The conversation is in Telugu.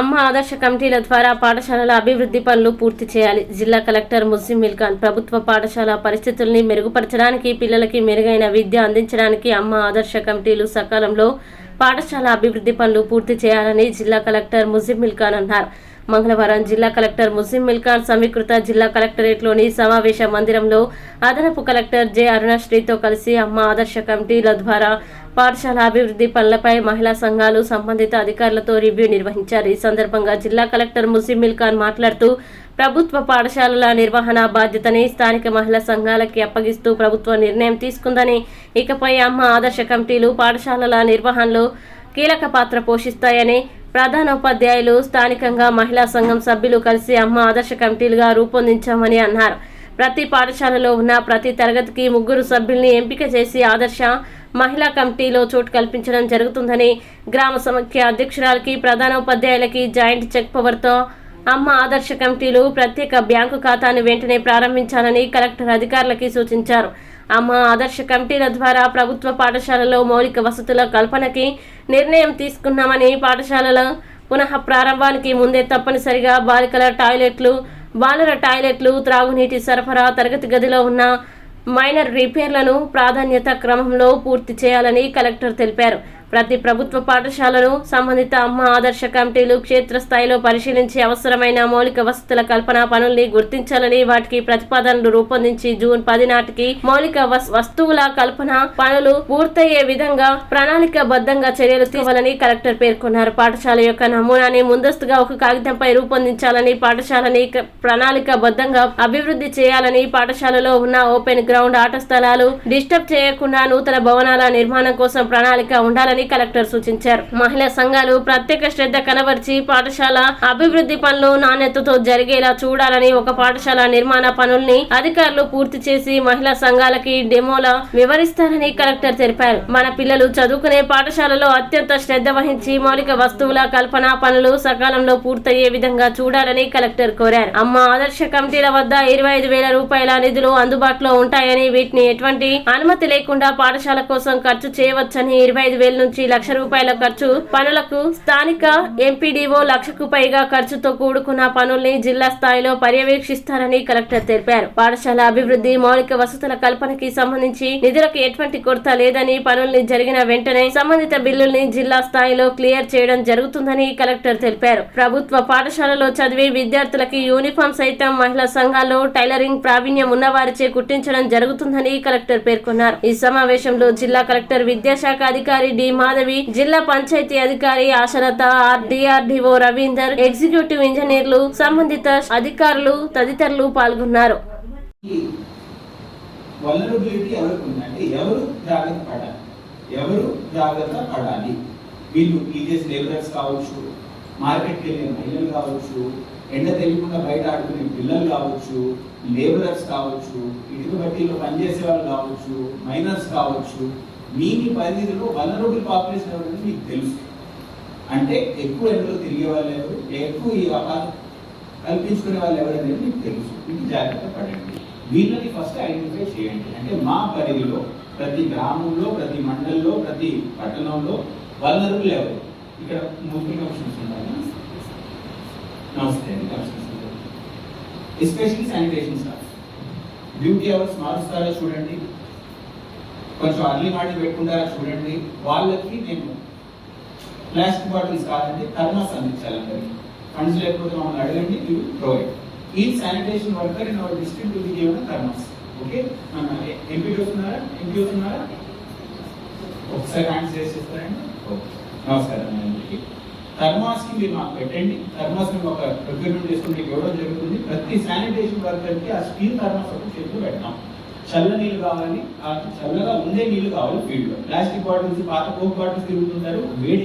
అమ్మ ఆదర్శ కమిటీల ద్వారా పాఠశాలల అభివృద్ధి పనులు పూర్తి చేయాలి. జిల్లా కలెక్టర్ ముస్లిం మిల్ఖాన్ ప్రభుత్వ పాఠశాల పరిస్థితుల్ని మెరుగుపరచడానికి పిల్లలకి మెరుగైన విద్య అందించడానికి అమ్మ ఆదర్శ కమిటీలు సకాలంలో పాఠశాల అభివృద్ధి పనులు పూర్తి చేయాలని జిల్లా కలెక్టర్ ముస్లిం మిల్ఖాన్ అన్నారు. మంగళవారం జిల్లా కలెక్టర్ ముస్లిం మిల్ఖాన్ సమీకృత జిల్లా కలెక్టరేట్లోని సమావేశ మందిరంలో అదనపు కలెక్టర్ జె అరుణశ్రీతో కలిసి అమ్మ ఆదర్శ కమిటీల ద్వారా పాఠశాల అభివృద్ధి పనులపై మహిళా సంఘాలు సంబంధిత అధికారులతో రివ్యూ నిర్వహించారు. ఈ సందర్భంగా జిల్లా కలెక్టర్ ముస్లిం మిల్ఖాన్ మాట్లాడుతూ ప్రభుత్వ పాఠశాలల నిర్వహణ బాధ్యతని స్థానిక మహిళా సంఘాలకి అప్పగిస్తూ ప్రభుత్వం నిర్ణయం తీసుకుందని ఇకపై అమ్మ ఆదర్శ కమిటీలు పాఠశాలల నిర్వహణలో కీలక పాత్ర పోషిస్తాయని ప్రధానోపాధ్యాయులు స్థానికంగా మహిళా సంఘం సభ్యులు కలిసి అమ్మ ఆదర్శ కమిటీలుగా రూపొందించామని అన్నారు. ప్రతి పాఠశాలలో ఉన్న ప్రతి తరగతికి ముగ్గురు సభ్యుల్ని ఎంపిక చేసి ఆదర్శ మహిళా కమిటీలో చోటు కల్పించడం జరుగుతుందని గ్రామ సమఖ్య అధ్యక్షురాలకి ప్రధానోపాధ్యాయులకి జాయింట్ చెక్ పవర్తో అమ్మ ఆదర్శ కమిటీలు ప్రత్యేక బ్యాంకు ఖాతాను వెంటనే ప్రారంభించాలని కలెక్టర్ అధికారులకి సూచించారు. అమ్మ ఆదర్శ కమిటీల ద్వారా ప్రభుత్వ పాఠశాలలో మౌలిక వసతుల కల్పనకి నిర్ణయం తీసుకున్నామని పాఠశాలల పునః ప్రారంభానికి ముందే తప్పనిసరిగా బాలికల టాయిలెట్లు బాలుర టాయిలెట్లు త్రాగునీటి సరఫరా తరగతి గదిలో ఉన్న మైనర్ రిపేర్లను ప్రాధాన్యత క్రమంలో పూర్తి చేయాలని కలెక్టర్ తెలిపారు. ప్రతి ప్రభుత్వ పాఠశాలను సంబంధిత అమ్మ ఆదర్శ కమిటీలు క్షేత్రస్థాయిలో పరిశీలించి అవసరమైన మౌలిక వసతుల కల్పన పనుల్ని గుర్తించాలని వాటికి ప్రతిపాదనలు రూపొందించి జూన్ పది నాటికి మౌలిక వస్తువుల కల్పన పనులు పూర్తయ్యే విధంగా ప్రణాళిక బద్దంగా చర్యలు తీసుకోవాలని కలెక్టర్ పేర్కొన్నారు. పాఠశాల యొక్క నమూనాని ముందస్తుగా ఒక కాగితంపై రూపొందించాలని పాఠశాలని ప్రణాళిక బద్దంగా అభివృద్ధి చేయాలని పాఠశాలలో ఉన్న ఓపెన్ గ్రౌండ్ ఆట స్థలాలు డిస్టర్బ్ చేయకుండా నూతన భవనాల నిర్మాణం కోసం ప్రణాళిక ఉండాలని కలెక్టర్ సూచించారు. మహిళా సంఘాలు ప్రత్యేక శ్రద్ధ కనబర్చి పాఠశాల అభివృద్ధి పనులు నాణ్యతతో జరిగేలా చూడాలని ఒక పాఠశాల నిర్మాణ పనుల్ని అధికారులు పూర్తి చేసి మహిళా సంఘాలకి డెమోల వివరిస్తారని కలెక్టర్ తెలిపారు. మన పిల్లలు చదువుకునే పాఠశాలలో అత్యంత శ్రద్ధ వహించి మౌలిక వస్తువుల కల్పన పనులు సకాలంలో పూర్తయ్యే విధంగా చూడాలని కలెక్టర్ కోరారు. అమ్మ ఆదర్శ కమిటీల వద్ద ఇరవై ఐదు వేల రూపాయల నిధులు అందుబాటులో ఉంటాయని వీటిని ఎటువంటి అనుమతి లేకుండా పాఠశాల కోసం ఖర్చు చేయవచ్చని ఇరవై ఐదు వేల నుంచి లక్ష రూపాయల ఖర్చు. పనులకు స్థానిక ఎంపీడీఓ లక్షకు పైగా ఖర్చుతో కూడుకున్న పనుల్ని జిల్లా స్థాయిలో పర్యవేక్షిస్తారని కలెక్టర్ తెలిపారు. పాఠశాల అభివృద్ధి మౌలిక వసతుల కల్పనకి సంబంధించి నిధులకు ఎటువంటి కొరత లేదని పనుల్ని జరిగిన వెంటనే సంబంధిత బిల్లుల్ని జిల్లా స్థాయిలో క్లియర్ చేయడం జరుగుతుందని కలెక్టర్ తెలిపారు. ప్రభుత్వ పాఠశాలలో చదివే విద్యార్థులకి యూనిఫామ్ సైతం మహిళా సంఘాల్లో టైలరింగ్ ప్రావీణ్యం ఉన్నవారిచే కుట్టించడం జరుగుతుందని కలెక్టర్ పేర్కొన్నారు. ఈ సమావేశంలో జిల్లా కలెక్టర్ విద్యాశాఖ అధికారి డి. మాధవి జిల్లా పంచాయతీ అధికారి ఆశరత ఆర్ డిఆర్డిఓ రవీందర్ ఎగ్జిక్యూటివ్ ఇంజనీర్లు సంబంధిత అధికారులు తదితరులు పాల్గొన్నారు. వలనరబిలిటీ ఎవరికి ఉందంటే ఎవరు జాగ్రత్త పడాలి? ఎవరు జాగ్రత్త పడాలి? వీళ్ళు పీజీఎస్ లేబరర్స్ కావచ్చు మార్కెట్కి వెళ్ళే మహిళలు కావచ్చు ఎండ తెలియకుండా బయట ఆడుకునే పిల్లలు కావచ్చు లేబరర్స్ కావచ్చు ఇటుక బట్టీలో పనిచేసే వాళ్ళు కావచ్చు మైనర్స్ కావచ్చు మీ మీ పరిధిలో వలనరబుల్ పాపులేషన్ ఎవరంటే మీకు తెలుసు. అంటే ఎక్కువ ఎండలో తిరిగే వాళ్ళు ఎవరు? ఎక్కువ ఈ కల్పించుకునే వాళ్ళు ఎవరనేది మీకు తెలుసు. మీకు జాగ్రత్త పడండి. వీళ్ళని ఫస్ట్ ఐడెంటిఫై చేయండి. అంటే మా పరిధిలో ప్రతి గ్రామంలో ప్రతి మండలంలో ప్రతి పట్టణంలో వలనరబుల్ ఎవరు? ఇక్కడ ముగ్గురు కమిషన్స్ ఉన్నారు నమస్తే అండి. Commissions especially sanitation staff duty hours మారుస్తారా చూడండి. కొంచెం అర్లీ మార్నింగ్ పెట్టుకుంటారా చూడండి. వాళ్ళకి నేను ప్లాస్టిక్ బాటిల్స్ కాదండి థర్మాస్ అందించాలండి. ఫండ్స్ లేకపోతే మమ్మల్ని అడగండి యూ ప్రొవైడ్ ఈ sanitation worker in our district will give thermos. Okay? మన ఎంపీ చూస్తున్నారా ఎంపీ చూస్తున్నారా ఒకసారి హ్యాండ్స్ చేసేస్తారండి ఓకే. నమస్కారం అందరికీ. థర్మాస్కి మీరు మాకు పెట్టండి. థర్మాస్ మేము ఒక ప్రొక్యూర్మెంట్ చేసుకుంటే ఇవ్వడం జరుగుతుంది. ప్రతి శానిటేషన్ వర్కర్కి ఆ స్టీల్ థర్మాస్ ఒక చేతిలో పెడతాం. చల్ల నీళ్ళు కావాలి చల్లగా ఉండే నీళ్ళు కావాలి ఫీల్డ్లో. ప్లాస్టిక్ బాటిల్స్ పాత కోక్ బాటిల్స్ తిరుగుతుంటారు వేడి